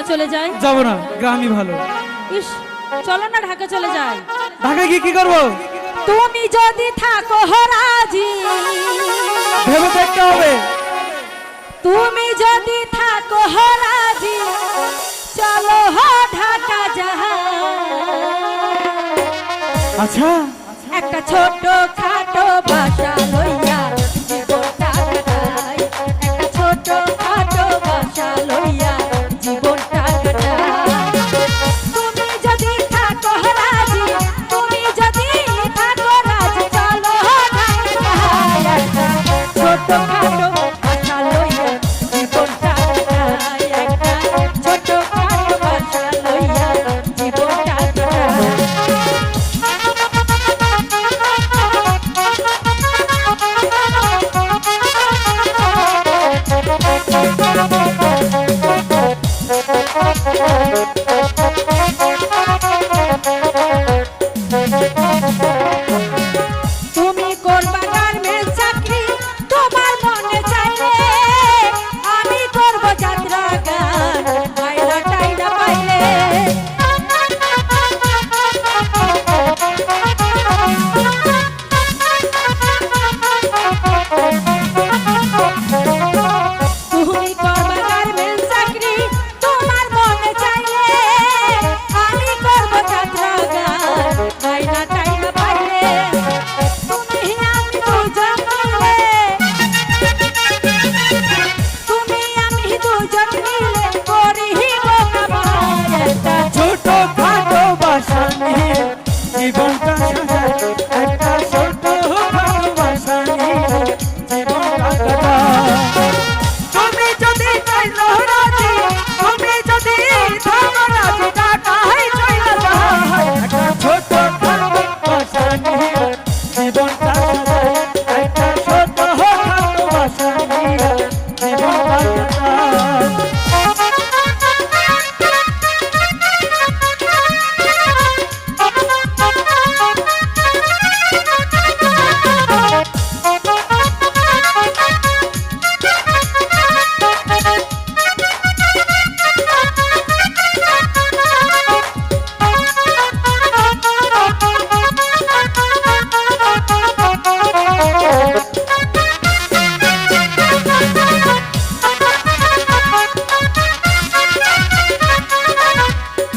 ঢাকা চলে যাই যাব না গ্রামই ভালো। চলো না ঢাকা চলে যাই ঢাকা গিয়ে কি করব? তুমি যদি থাকো হরাজি। ভেবে দেখতে হবে। তুমি যদি থাকো হরাজি। চলো ঢাকা যাহা। আচ্ছা। একটা ছোট খাটো বাসা লইয়া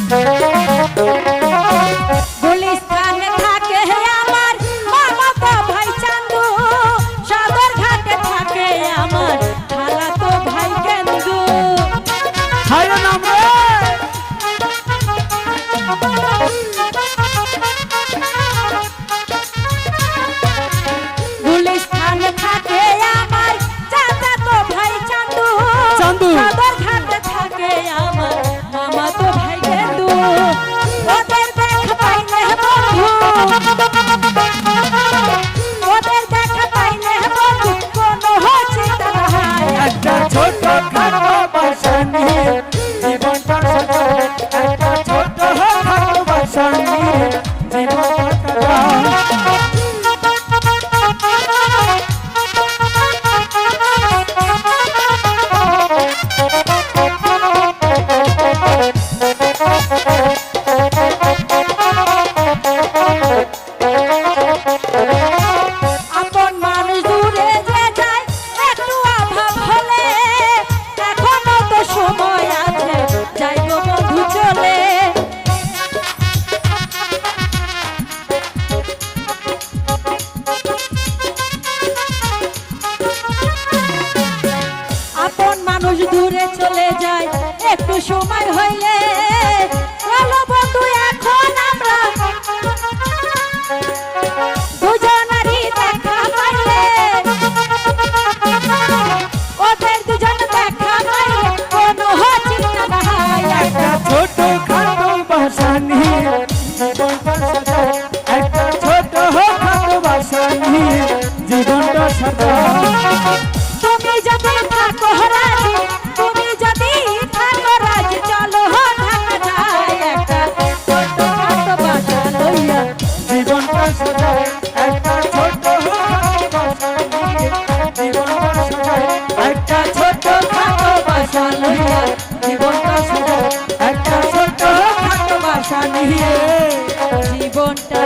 Thank you. যায়, একটু সময় হইলে চলো বন্ধু এখন আমরা। দুজনারই দেখা পাইলে, ওদের একটা ছোট খাটো বাসা ছোট খাটো জীবনটা সাদা জীবনটা